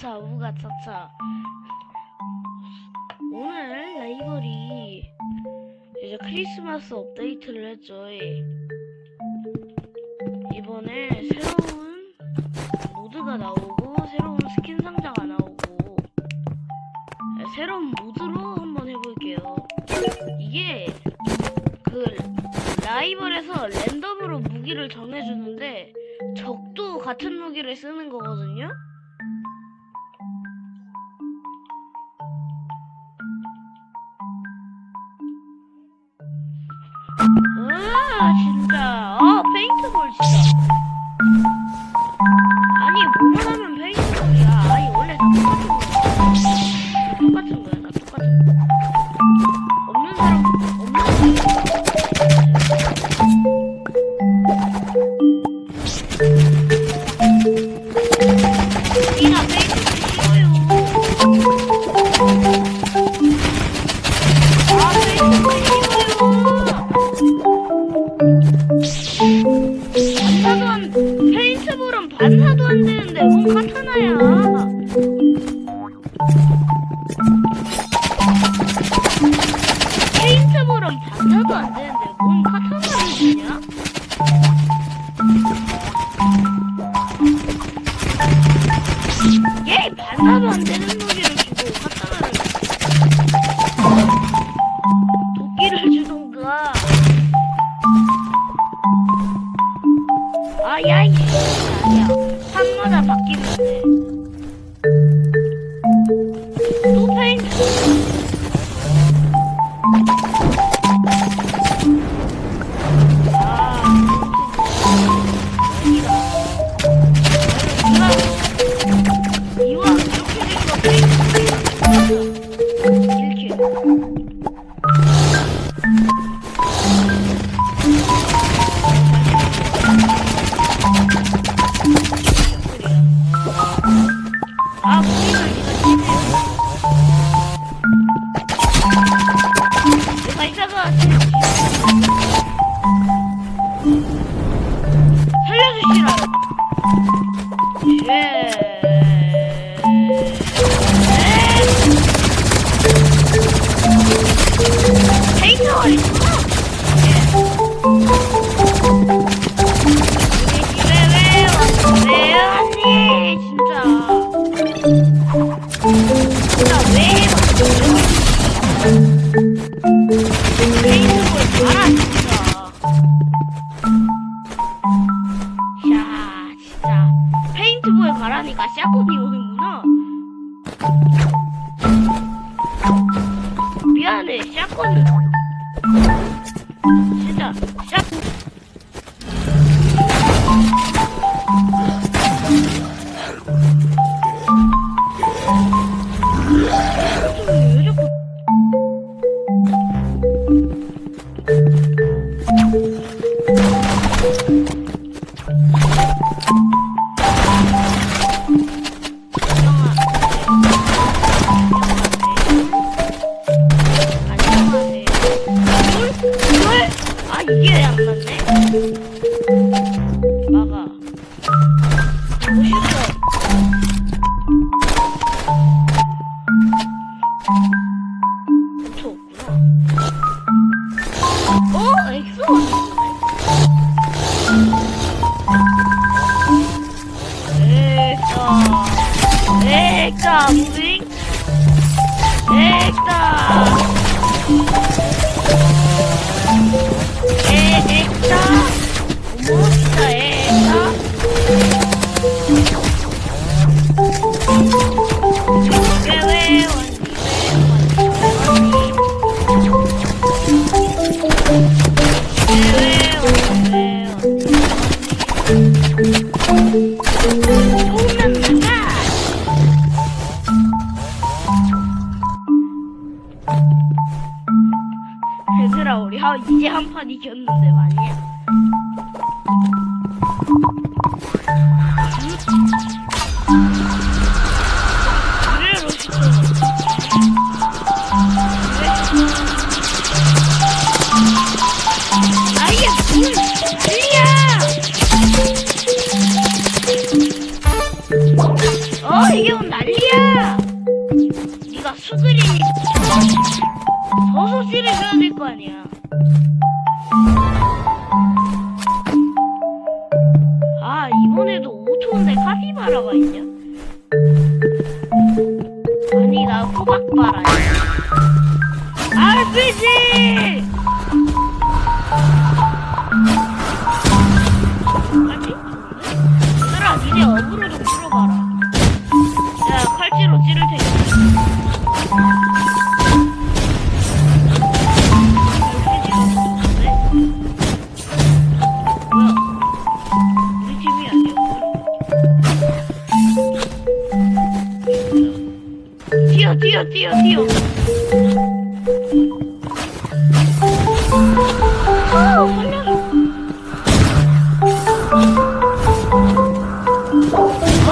차차 우가 차차. 오늘 라이벌이 이제 크리스마스 업데이트를 했죠 이번에 새로운 모드가 나오고 새로운 스킨 상자가 나오고. 네, 새로운 모드로 한번 해볼게요. 이게 그 라이벌에서 랜덤으로 무기를 정해주는데 적도 같은 무기를 쓰는 거거든요? 진짜. 아 페인트볼 진짜. Eita, sim! Eita! Eita! Nossa, eita! Galera! Thank you. araba ya. 丢丢！啊！完了！啊！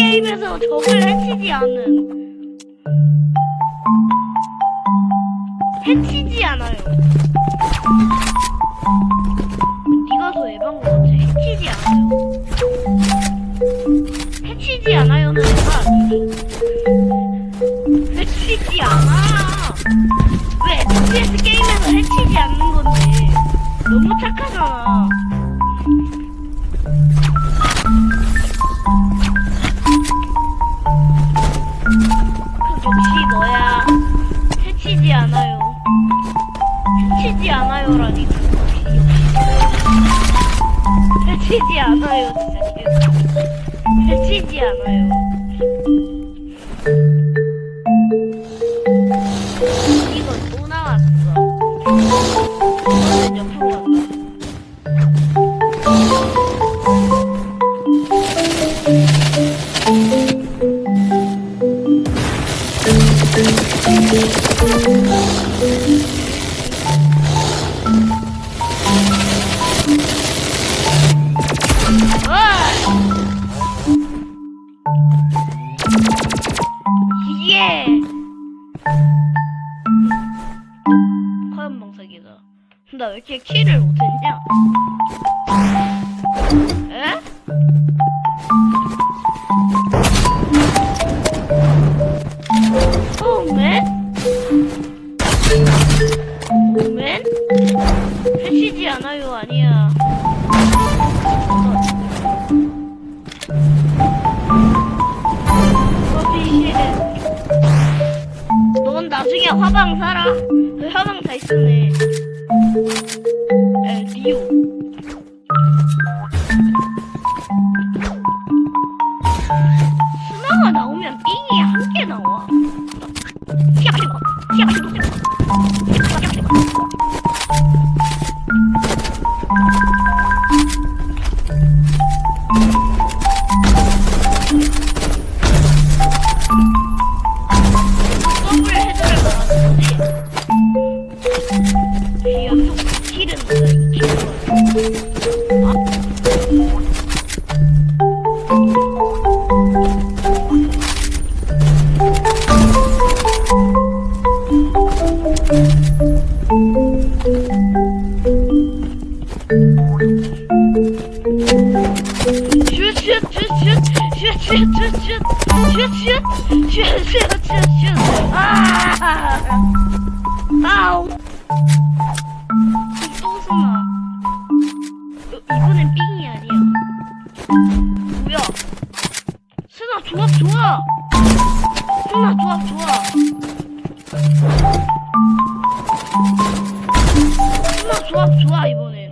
게임에서 적을 해치지 않은. 해치지 않아요. 네가 더 에반 것 같아 해치지 않아요. 해치지 않아요는 내가. 해치지 않아. 왜 FPS 게임에서 해치지 않는 건데? 너무 착하잖아 해치지 않아요. 해치지 않아요라니. 해치지 않아요, 진짜. 해치지 않아요. 이렇게 키를 못했냐? 에? 오맨? 오맨? 해치지 않아요, 아니야. 넌 나중에 화방 사라. 그 화방 잘 쓰네. 스나 조합 좋아. 스나 조합 좋아. 스나 조합 좋아 이번엔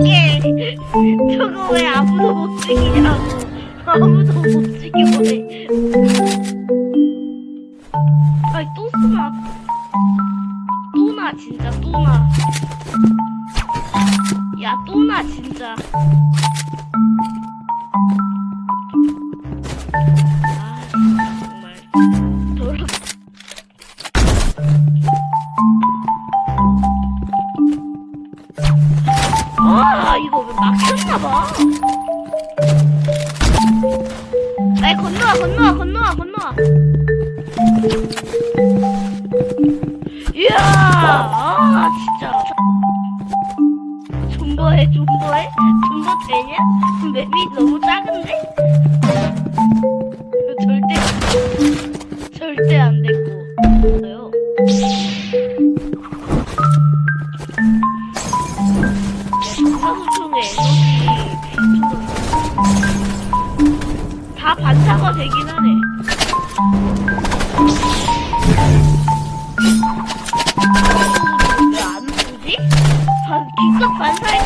어! 어떡해! 저거 왜 아무도 못 죽이냐고! 아무도 못 죽이고네! 아이, 또 쓰나? 또 나, 진짜, 또 나. 야, 또 나, 진짜. 아, 정말. 왜 막혔나봐. 아이, 건너와, 건너와, 건너와, 건너와. 이야, 一个团队